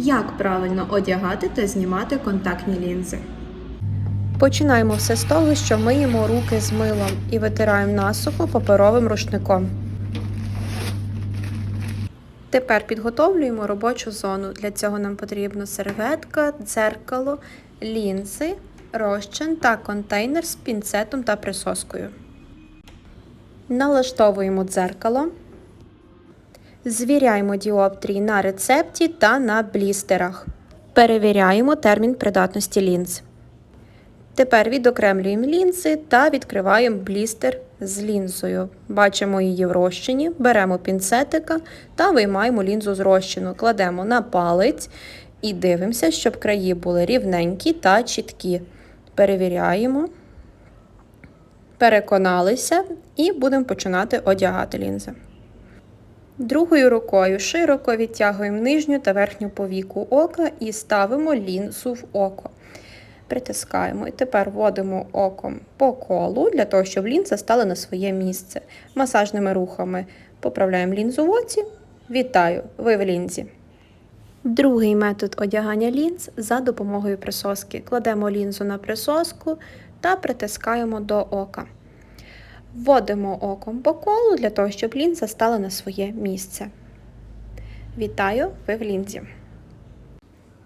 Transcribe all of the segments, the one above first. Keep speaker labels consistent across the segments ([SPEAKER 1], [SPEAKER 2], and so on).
[SPEAKER 1] Як правильно одягати та знімати контактні лінзи?
[SPEAKER 2] Починаємо все з того, що миємо руки з милом і витираємо насухо паперовим рушником. Тепер підготовлюємо робочу зону. Для цього нам потрібно серветка, дзеркало, лінзи, розчин та контейнер з пінцетом та присоскою. Налаштовуємо дзеркало. Звіряємо діоптрії на рецепті та на блістерах. Перевіряємо термін придатності лінз. Тепер відокремлюємо лінзи та відкриваємо блістер з лінзою. Бачимо її в розчині, беремо пінцетика та виймаємо лінзу з розчину, кладемо на палець і дивимося, щоб краї були рівненькі та чіткі. Перевіряємо, переконалися і будемо починати одягати лінзи. Другою рукою широко відтягуємо нижню та верхню повіку ока і ставимо лінзу в око притискаємо і тепер вводимо оком по колу для того, щоб лінза стала на своє місце. Масажними рухами поправляємо лінзу в оці. Вітаю! Ви в лінзі. Другий метод одягання лінз за допомогою присоски. Кладемо лінзу на присоску та притискаємо до ока. Вводимо оком по колу для того, щоб лінза стала на своє місце. Вітаю! Ви в лінзі.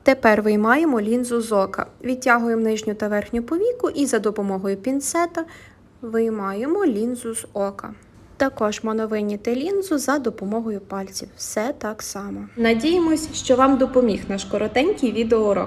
[SPEAKER 2] Тепер виймаємо лінзу з ока, відтягуємо нижню та верхню повіку і за допомогою пінцета виймаємо лінзу з ока. Також можна вийняти лінзу за допомогою пальців. Все так само.
[SPEAKER 1] Надіємось, що вам допоміг наш коротенький відеоурок.